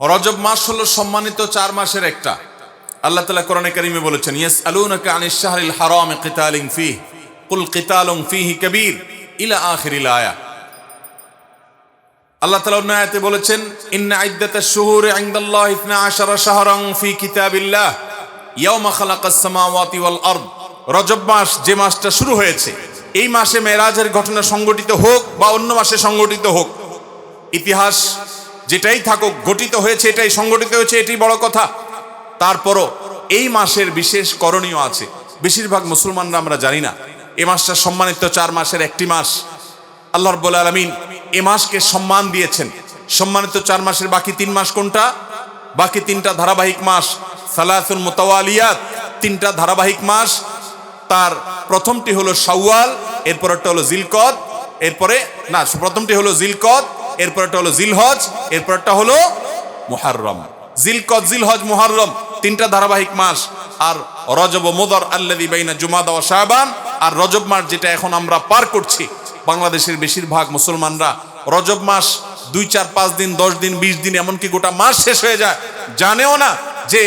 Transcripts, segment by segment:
রজব মাস হলো সম্মানিত চার মাসের একটা। আল্লাহ তালা কোরআনে কারিমে বলেছেন ইয়েস আলুনাকা আনিস শাহরিল হারাম কিতালিং ফি কুল কিতালুং ফিহি কবির, ইলা আখিরিল আয়া। আল্লাহ তালা অন্য আয়াতে বলেছেন, ইন্না ইদ্দাতা শুহুর ইনদাল্লাহ ইতনা আশারা শাহরাং ফি কিতাবিল্লাহ ইয়াউমা খালাকাস সামাওয়াতি ওয়াল আরদ। রজব মাস যে মাসটা শুরু হয়েছে, এই মাসে মেরাজের ঘটনা সংগঠিত হোক বা অন্য মাসে সংগঠিত হোক, ইতিহাস যেটাই থাকুক, গঠিত হয়েছে, এটাই সংগঠিত হয়েছে এটাই বড় কথা। তারপরও এই মাসের বিশেষ করণীয় আছে। বেশিরভাগ মুসলমানরা আমরা জানি না। এ মাসটা সম্মানিত চার মাসের একটি মাস। আল্লাহ রব্বুল আলমিন এ মাসকে সম্মান দিয়েছেন। সম্মানিত চার মাসের বাকি তিন মাস কোনটা? বাকি তিনটা ধারাবাহিক মাস সালাসুল মোতাওয়ালিয়াত, তিনটা ধারাবাহিক মাস। তার প্রথমটি হলো শাওয়াল এরপরটা হলো জিলকদ, এরপরে না, প্রথমটি হলো জিলকদ এরপরটা হলো জিলহজ, এরপরটা হলো মুহাররম। জিলকদ, জিলহজ, মুহাররম, তিনটা ধারাবাহিক মাস। আর রজব মোদর আল্লাদি বাইনা জুমাদা ও শাহবান আর রজব মাস যেটা এখন আমরা পার করছি, বাংলাদেশের বেশিরভাগ মুসলমানরা রজব মাস দুই, চার, পাঁচ দিন, দশ দিন, বিশ দিন, এমনকি গোটা মাস শেষ হয়ে যায়। জানেও না যে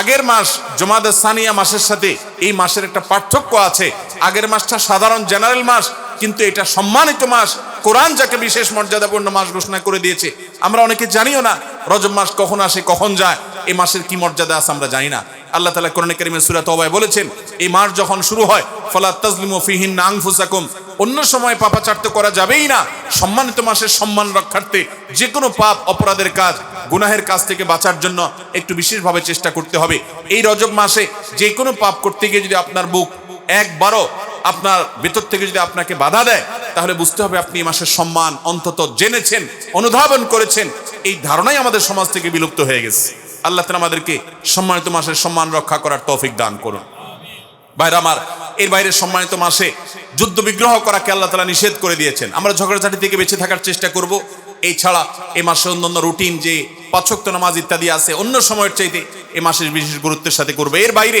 আগের মাস জমাদে সানিয়া মাসের সাথে এই মাসের একটা পার্থক্য আছে। আগের মাসটা সাধারণ জেনারেল মাস কিন্তু এটা সম্মানিত মাস। কোরআন যাকে বিশেষ মর্যাদাপূর্ণ মাস ঘোষণা করে দিয়েছে, আমরা অনেকে জানিও না রজব মাস কখন আসে, কখন যায় এই মাসের কি মর্যাদা আছে আমরা জানি না। আল্লাহ তালা কোরআন করিমের সুরাত অবায় বলেছেন, এই মাস যখন শুরু হয়, ফলা তাজলিম ফিহিন আংফুসাকুম অন্য সময় পাপাচার্য করা যাবেই না। সম্মানিত মাসের সম্মান রক্ষার্থে যে কোনো পাপ, অপরাধের কাজ, গুনাহের কাজ থেকে বাঁচার জন্য একটু বিশেষভাবে চেষ্টা করতে হবে। এই রজব মাসে যে কোনো পাপ করতে গিয়ে যদি আপনার বুক একবারও আপনার ভেতর থেকে যদি আপনাকে বাধা দেয়, তাহলে বুঝতে হবে আপনি এই মাসের সম্মান অন্তত জেনেছেন, অনুধাবন করেছেন। এই ধারণাই আমাদের সমাজ থেকে বিলুপ্ত হয়ে গেছে। আল্লাহ তালা আমাদেরকে সম্মানিত মাসের সম্মান রক্ষা করার তৌফিক দান করুন। বাইরে আমার, এর বাইরে সম্মানিত মাসে যুদ্ধ বিগ্রহ করাকে আল্লাহ তালা নিষেধ করে দিয়েছেন। আমরা ঝগড়াঝাটি থেকে বেঁচে থাকার চেষ্টা করব। এই ছাড়া এ মাসে অন্যান্য রুটিন যে পাচক্ত নামাজ ইত্যাদি আছে, অন্য সময়ের চাইতে এ মাসের বিশেষ গুরুত্বের সাথে করবে। এর বাইরে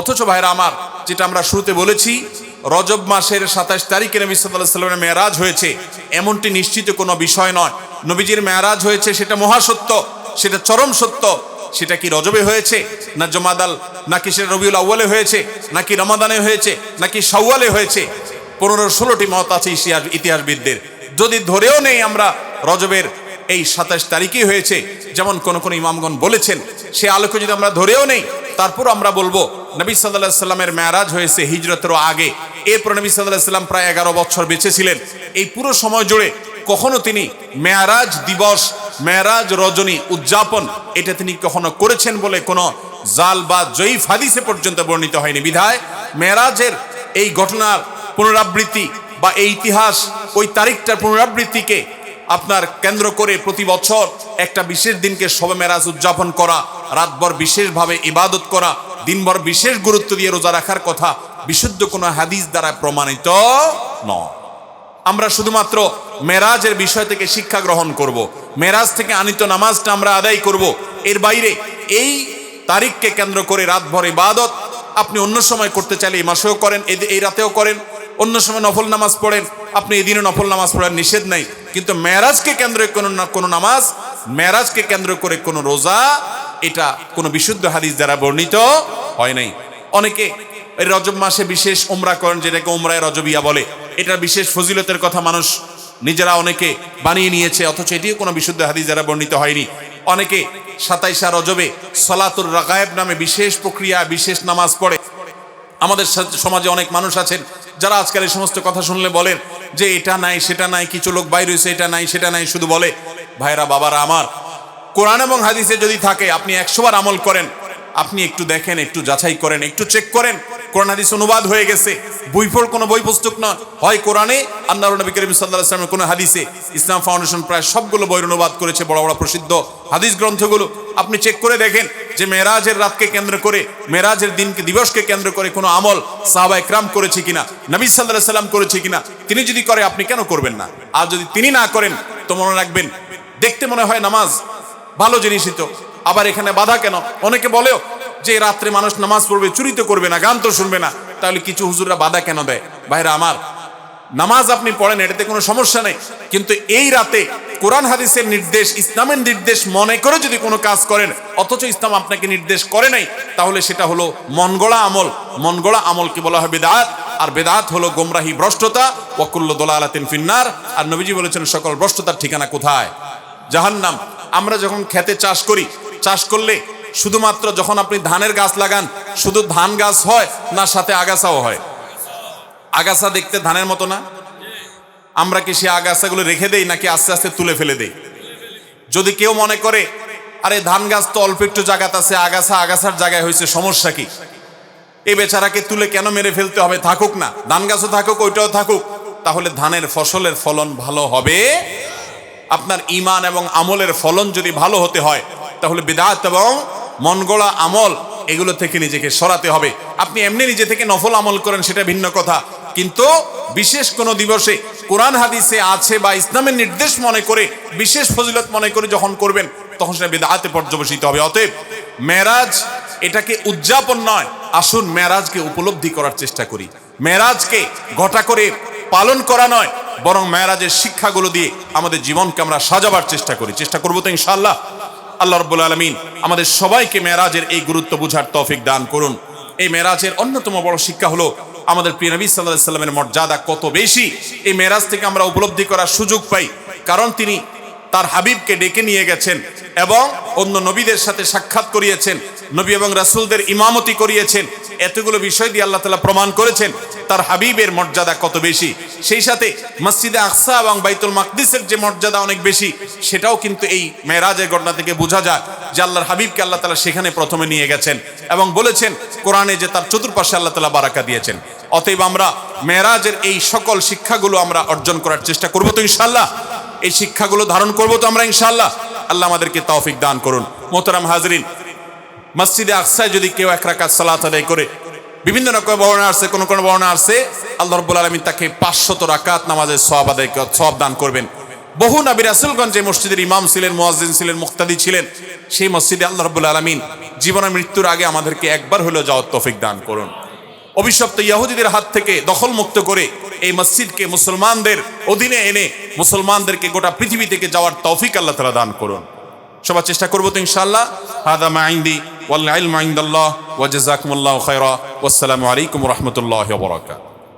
অথচ ভাইরা আমার, যেটা আমরা শুরুতে বলেছি, রজব মাসের সাতাশ তারিখে নবী সাল্লাহ সাল্লামের মেয়ারাজ হয়েছে, এমনটি নিশ্চিত কোনো বিষয় নয়। নবীজির মেয়ারাজ হয়েছে, সেটা মহাসত্য, সেটা চরম সত্য, সেটা কি রজবে হয়েছে, না জমাদাল নাকি সেটা রবিউল আউ্বালে হয়েছে, নাকি রমাদানে হয়েছে, নাকি সাউয়ালে হয়েছে? পনেরো, ষোলোটি মত আছে ইতিহাস ইতিহাসবিদদের। যদি ধরেও নেই আমরা, রজবের এই সাতাশ তারিখই হয়েছে, যেমন কোন কোন ইমামগণ বলেছেন, সে আলোকে যদি আমরা ধরেও নেই তারপর আমরা বলব নবী সাল্লাহ সাল্লামের ম্যারাজ হয়েছে হিজরতেরও আগে। এরপর নবী সাল্লাহ সাল্লাম প্রায় এগারো বছর বেঁচে ছিলেন। এই পুরো সময় জুড়ে কখনো তিনি মেয়ারাজ দিবস, মেয়ারাজ রজনী উদযাপন, এটা তিনি কখনো করেছেন বলে কোনো জাল বা জয়ীফ হাদিসে পর্যন্ত বর্ণিত হয়নি। বিধায় মেয়ারাজের এই ঘটনার পুনরাবৃত্তি বা এই ইতিহাস ওই তারিখটার পুনরাবৃত্তিকে আপনার কেন্দ্র করে প্রতি বছর একটা বিশেষ দিনকে শবে মেরাজ উদযাপন করা, রাতভর বিশেষভাবে ইবাদত করা দিনভর বিশেষ গুরুত্ব দিয়ে রোজা রাখার কথা বিশুদ্ধ কোনো হাদিস দ্বারা প্রমাণিত নয় আমরা শুধুমাত্র মেরাজের বিষয় থেকে শিক্ষা গ্রহণ করব। মেরাজ থেকে আনিত নামাজটা আমরা আদায় করব। এর বাইরে এই তারিখকে কেন্দ্র করে রাতভর ইবাদত আপনি অন্য সময় করতে চাইলে এই মাসেও করেন এই- রাতেও করেন অন্য সময় নফল নামাজ পড়েন, আপনি এদিনও নফল নামাজ পড়ার নিষেধ নাই কিন্তু মেরাজকে কেন্দ্র কোনো না- কোনো নামাজ, মেরাজকে কেন্দ্র করে কোনো রোজা এটা কোনো বিশুদ্ধ হাদিস দ্বারা বর্ণিত হয় নাই। অনেকে রজব মাসে বিশেষ ওমরা করেন, যেটাকে ওমরায় রজবিয়া বলে। এটা বিশেষ ফজিলতের কথা মানুষ নিজেরা অনেকে বানিয়ে নিয়েছে, অথচ এটিও কোনো বিশুদ্ধ হাদিস দ্বারা বর্ণিত হয়নি। অনেকে সাতাইশা রজবে সলাতুর রাগায়েব নামে বিশেষ প্রক্রিয়া, বিশেষ নামাজ পড়ে। আমাদের সমাজে অনেক মানুষ আছেন, যারা আজকাল এই সমস্ত কথা শুনলে বলেন যে এটা নাই, সেটা নাই, কিছু লোক বাইরে হয়েছে, এটা নাই, সেটা নাই, শুধু বলে, ভাইরা, বাবারা আমার কোরআন এবং হাদিসে যদি থাকে, আপনি একশোবার আমল করেন। আপনি একটু দেখেন, একটু যাচাই করেন, একটু চেক করেন। কোরআন, হাদিস অনুবাদ হয়ে গেছে। বইফল কোনো বই পুস্তক নয়। হয় কোরআনে আল্লাহ নবী করিম সাল্লাহ ইসলামের কোনো হাদিসে। ইসলাম ফাউন্ডেশন প্রায় সবগুলো বইয়ের অনুবাদ করেছে, বড় বড় প্রসিদ্ধ হাদিস গ্রন্থগুলো। আপনি চেক করে দেখেন যে মেরাজের রাতকে কেন্দ্র করে মেরাজের দিনকে, দিবসকে কেন্দ্র করে কোনো আমল সাহাবা একরাম করেছে কিনা, নবী সাল্লাহ সাল্লাম করেছে কিনা, তিনি যদি করে, আপনি কেন করবেন না? আর যদি তিনি না করেন, তো মনে রাখবেন, দেখতে মনে হয় নামাজ ভালো জিনিসই তো। আবার এখানে বাধা কেন? অনেকে বলেও যে রাত্রে মানুষ নামাজ পড়বে, চুরি তো করবে না, গান তো শুনবে না। তাহলে কিছু হুজুররা বাধা কেন দেয়? ভাইরা আমার, নামাজ আপনি পড়েন, এটাতে কোনো সমস্যা নেই। কিন্তু এই রাতে কোরআন হাদিসের নির্দেশ, ইসলামের নির্দেশ মনে করে যদি কোনো কাজ করেন, অথচ ইসলাম আপনাকে নির্দেশ করে নাই, তাহলে সেটা হলো মনগড়া আমল। মনগড়া আমলকে বলা হয় বেদাত, আর বেদাত হলো গোমরাহি ভ্রষ্টতা, ওয়াকুল্ল দোলা আলাতিন ফিন্নার। আর নবীজি বলেছেন, সকল ভ্রষ্টতার ঠিকানা কোথায়? জাহান্নাম। আমরা যখন খেতে চাষ করি, চাষ করলে শুধুমাত্র যখন আপনি ধানের গাছ লাগান, শুধু ধান গাছ হয় না, সাথে আগাছাও হয়। আগাছা দেখতে ধানের মতো না? আমরা কি সে আগাছাগুলো রেখে দেই, নাকি আস্তে আস্তে তুলে ফেলে দেই? যদি কেউ মনে করে, আরে, ধান গাছ তো অল্প একটু জায়গাতে আছে, আগাছা আগাছার জায়গায় হয়েছে, সমস্যা কি? এই বেচারাকে তুলে কেন মেরে ফেলতে হবে? থাকুক না। ধান গাছও থাকুক, ওইটাও থাকুক। তাহলে ধানের ফসলের ফলন ভালো হবে? আপনার ইমান এবং আমলের ফলন যদি ভালো হতে হয়, তাহলে বিদাত এবং মনগড়া আমল এগুলো থেকে নিজেকে সরাতে হবে। আপনি এমনি নিজে থেকে নফল আমল করেন, সেটা ভিন্ন কথা। কিন্তু বিশেষ কোনো দিবসে কোরআন হাদিসে আছে বা ইসলামের নির্দেশ মনে করে, বিশেষ ফজিলত মনে করে যখন করবেন, তখন সেটা বেদাতে পর্যবসিত হবে। অতএব মেরাজ এটাকে উদযাপন নয়, আসুন মেরাজকে উপলব্ধি করার চেষ্টা করি। মেরাজকে ঘটা করে পালন করা নয় বরং মেরাজের শিক্ষাগুলো দিয়ে আমাদের জীবনকে আমরা সাজাবার চেষ্টা করি। চেষ্টা করব তো ইনশাল্লাহ আল্লাহ রব্বুল আলমিন আমাদের সবাইকে মেরাজের এই গুরুত্ব বুঝার তৌফিক দান করুন। এই মেরাজের অন্যতম বড় শিক্ষা হলো, আমাদের প্রিয় নবী সাল্লাহ সাল্লামের মর্যাদা কত বেশি? এই মেরাজ থেকে আমরা উপলব্ধি করার সুযোগ পাই, কারণ তিনি তার হাবিবকে ডেকে নিয়ে গেছেন এবং অন্য নবীদের সাথে সাক্ষাৎ করিয়েছেন, নবী এবং রাসূলদের ইমামতি করিয়েছেন। এতগুলো বিষয় দিয়ে আল্লাহ তালা প্রমাণ করেছেন তার হাবিবের মর্যাদা কত বেশি? সেই সাথে মসজিদে আকসা এবং বাইতুল মাকদিসের যে মর্যাদা অনেক বেশি, সেটাও কিন্তু এই মেরাজের ঘটনা থেকে বোঝা যায় যে আল্লাহর হাবিবকে আল্লাহ তালা সেখানে প্রথমে নিয়ে গেছেন এবং বলেছেন, কোরআনে যে তার চতুর্পাশে আল্লাহ তালা বারাকা দিয়েছেন। অতএব আমরা মেয়েরাজের এই সকল শিক্ষাগুলো আমরা অর্জন করার চেষ্টা করব তো ইনশাল্লাহ এই শিক্ষাগুলো ধারণ করব তো আমরা ইনশাল্লাহ আল্লাহ আমাদেরকে তৌফিক দান করুন। মোহতারাম হাজরিন, মসজিদে আকসায় যদি কেউ এক রাকাত সালাত আদায় করে বিভিন্ন রকম বর্ণনা আসছে, কোন কোন বর্ণনা আসছে। আল্লাহ রব্বুল আলমিন তাকে পাঁচশত রাকাত নামাজের সব আদায় সব দান করবেন। বহু নবী রাসুলগঞ্জ যে মসজিদের ইমাম ছিলেন মোয়াজিন ছিলেন, মুক্তাদি ছিলেন, সেই মসজিদে আল্লাহ রব্বুল আলমিন জীবনের মৃত্যুর আগে আমাদেরকে একবার হলেও যাওয়ার তৌফিক দান করুন। অভিশপ্ত ইয়াহুদিদের হাত থেকে দখল মুক্ত করে এই মসজিদকে মুসলমানদের অধীনে এনে মুসলমানদেরকে গোটা পৃথিবী থেকে যাওয়ার তৌফিক আল্লাহ তালা দান করুন। সবার চেষ্টা করব তো ইনশাআল্লাহ। হাদা মাইন্দি ওয়াল ইলমু ইনদাল্লাহ ওয়া জাযাকুমুল্লাহু খায়রা। ওয়াসসালামু আলাইকুম রহমতুল্লাহ বরাকাত